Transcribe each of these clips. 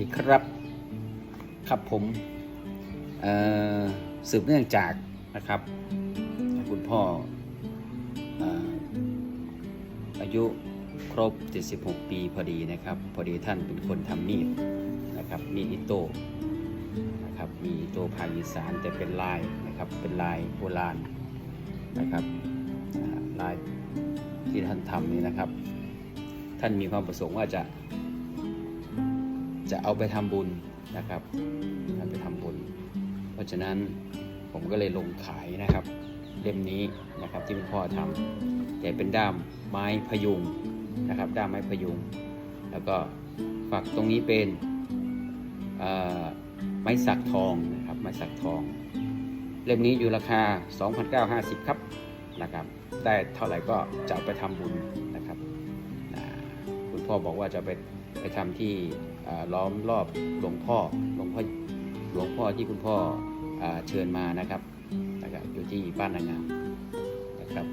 ดีครับ ครับผมสืบเนื่องจากนะครับ คุณพ่อออายุครบ 76 ปีพอดีนะครับ พอดีท่านเป็นคนทำมีดนะครับ มีดอิโต้นะครับ มีอิโต้ภาคอีสานแต่เป็นลายนะครับ เป็นลายโบราณนะครับลายที่ท่านทำนี่นะครับ ท่านมีความประสงค์ว่าจะ จะเอาไปทำบุญนะครับเอาไปทำบุญ เพราะฉะนั้นผมก็เลยลงขายนะครับ เล่มนี้นะครับที่คุณพ่อทำแต่เป็นด้ามไม้พยุงนะครับ ด้ามไม้พยุง แล้วก็ฝักตรงนี้เป็นไม้สักทองนะครับไม้สักทอง เล่มนี้อยู่ราคา 2,950 ครับนะครับ ได้เท่าไหร่ก็จะไปทำบุญนะครับคุณพ่อบอกว่าจะไป ไปทำที่ล้อมรอบหลวงพ่อหลวงพ่อหลวงพ่อที่คุณพ่ออเชิญมานะครับนะครับอยู่ที่บ้านนางงามนะครับ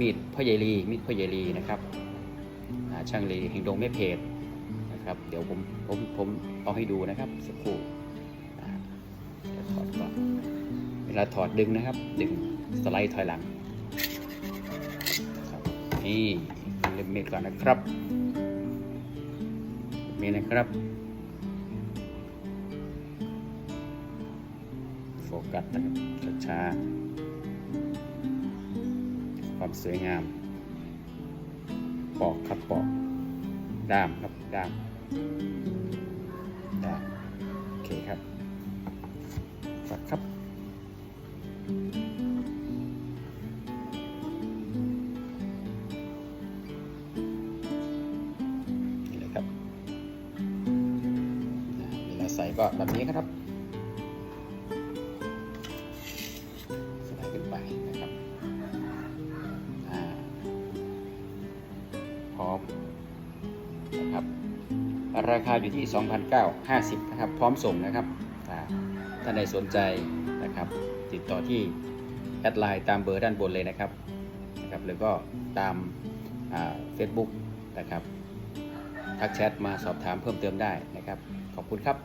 มีดพ่อใหญ่ลีมีดพ่อใหญ่ลีนะครับช่างลีแห่งดงแม่เพจนะครับ เดี๋ยวผมผมผมเอาให้ดูนะครับสักครู่เวถอดก่อนเวลาถอดดึงนะครับ ดึงสไลด์ถอยหลังนี่เล่มเม็ดก่อนนะครับ เม็ดนะครับ โฟกัสนะครับช้าๆความสวยงาม ปอกครับปอก ด้ามครับด้ามด้ามโอเคครับฝักครับ ก็แบบนี้ครับสไลด์ขึ้นไปนะครับพร้อมนะครับ ราคาอยู่ที่ 2,950นะครับ พร้อมส่งนะครับอ่าท่านใดสนใจนะครับ ติดต่อที่แอดไลน์ตามเบอร์ด้านบนเลยนะครับนะครับแล้วก็ตามเฟซบุ๊กนะครับทักแชทมาสอบถามเพิ่มเติมได้นะครับ ขอบคุณครับ